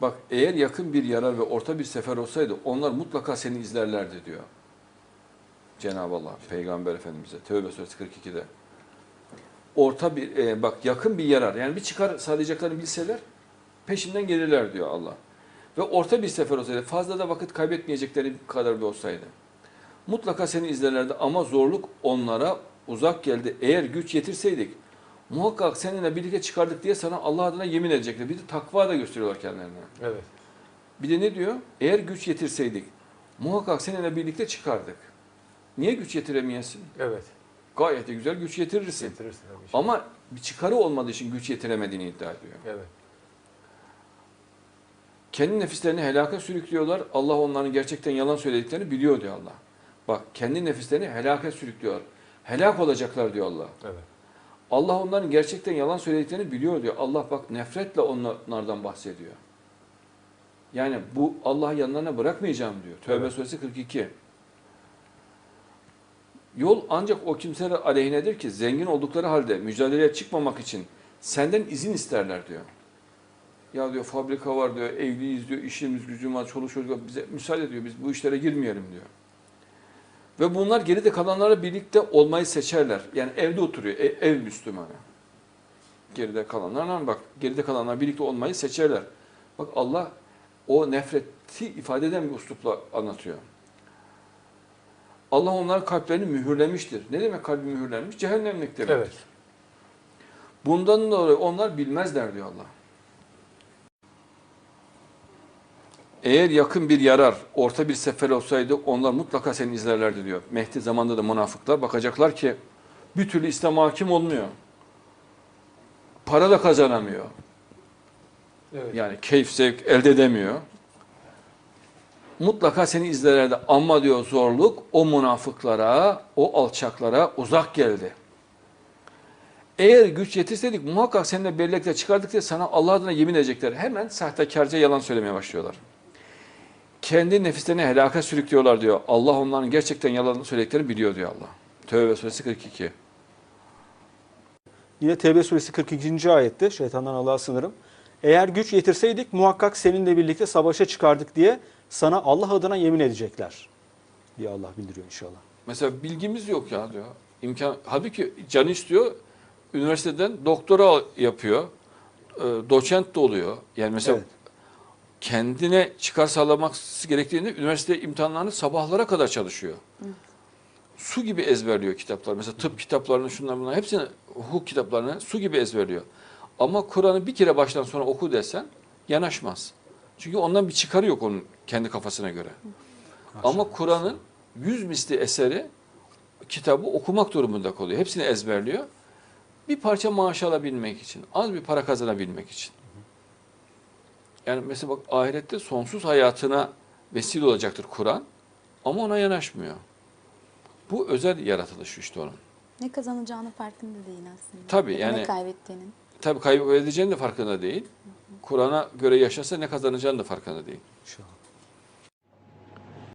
Bak eğer yakın bir yarar ve orta bir sefer olsaydı onlar mutlaka seni izlerlerdi diyor. Cenab-ı Allah Peygamber Efendimiz'e Tevbe suresi 42'de. Orta bir e, bak yakın bir yarar yani bir çıkar sağlayacaklarını bilseler peşinden gelirler diyor Allah. Ve orta bir sefer olsaydı fazla da vakit kaybetmeyecekleri kadar bir olsaydı. Mutlaka seni izlerlerdi ama zorluk onlara uzak geldi. Eğer güç yetirseydik muhakkak seninle birlikte çıkardık diye sana Allah adına yemin edecekler. Bir de takva da gösteriyorlar kendilerine. Evet. Bir de ne diyor? Eğer güç yetirseydik muhakkak seninle birlikte çıkardık. Niye güç yetiremeyesin? Evet. Gayet de güzel güç yetirirsin. Getirirsin tabii. Ama bir çıkarı olmadığı için güç yetiremediğini iddia ediyor. Evet. Kendi nefislerini helaka sürüklüyorlar. Allah onların gerçekten yalan söylediklerini biliyor diyor Allah. Bak kendi nefislerini helaka sürüklüyor. Helak olacaklar diyor Allah. Evet. Allah onların gerçekten yalan söylediklerini biliyor diyor. Allah bak nefretle onlardan bahsediyor. Yani bu Allah yanlarına bırakmayacağım diyor. Tövbe Evet. suresi 42. Yol ancak o kimseler aleyhinedir ki zengin oldukları halde mücadeleye çıkmamak için senden izin isterler diyor. Ya diyor fabrika var diyor, evliyiz diyor, işimiz gücümüz var, çoluk çocuk var. Bize müsaade diyor, biz bu işlere girmeyelim diyor. Ve bunlar geride kalanlarla birlikte olmayı seçerler. Yani evde oturuyor, e- ev Müslümanı. Geride kalanlarla bak, geride kalanlar birlikte olmayı seçerler. Bak Allah o nefreti ifade eden bir uslupla anlatıyor. Allah onların kalplerini mühürlemiştir. Ne demek kalbi mühürlenmiş? Cehennemlik demek. Evet. Bundan dolayı onlar bilmezler diyor Allah. Eğer yakın bir yarar, orta bir sefer olsaydı onlar mutlaka seni izlerlerdi diyor. Mehdi zamanında da münafıklar bakacaklar ki bir türlü İslam hakim olmuyor. Para da kazanamıyor. Evet. Yani keyif zevk elde edemiyor. Mutlaka seni izlerlerdi ama diyor zorluk o münafıklara, o alçaklara uzak geldi. Eğer güç yetirseydik muhakkak seninle birlikte çıkardık diye sana Allah adına yemin edecekler. Hemen sahtekarca yalan söylemeye başlıyorlar. Kendi nefislerini helaka sürüklüyorlar diyor. Allah onların gerçekten yalan söylediklerini biliyor diyor Allah. Tövbe suresi 42. Yine Tevbe suresi 42. ayette şeytandan Allah'a sınırım. Eğer güç yetirseydik muhakkak seninle birlikte savaşa çıkardık diye sana Allah adına yemin edecekler. diye Allah bildiriyor inşallah. Mesela bilgimiz yok ya diyor. İmkan, halbuki can istiyor. Üniversiteden doktora yapıyor. e, Doçent de oluyor. Yani mesela Evet. Kendine çıkar sağlaması gerektiğinde üniversite imtihanlarını sabahlara kadar çalışıyor. Su gibi ezberliyor kitaplar. Mesela tıp kitaplarını şunlar bunlar hepsini hukuk kitaplarını su gibi ezberliyor. Ama Kur'an'ı bir kere baştan sona oku desen yanaşmaz. Çünkü ondan bir çıkarı yok onun kendi kafasına göre. Ama Kur'an'ın yüz misli eseri kitabı okumak durumunda kalıyor. Hepsini ezberliyor. Bir parça maaş alabilmek için, az bir para kazanabilmek için. Yani mesela bak ahirette sonsuz hayatına vesile olacaktır Kur'an ama ona yanaşmıyor. Bu özel yaratılış işte onun. Ne kazanacağını farkında değil aslında. Tabii, yani- Ne kaybettiğinin. Tabii kaybedeceğinin de farkında değil. Kur'an'a göre yaşasa ne kazanacağını da farkında değil. İnşallah.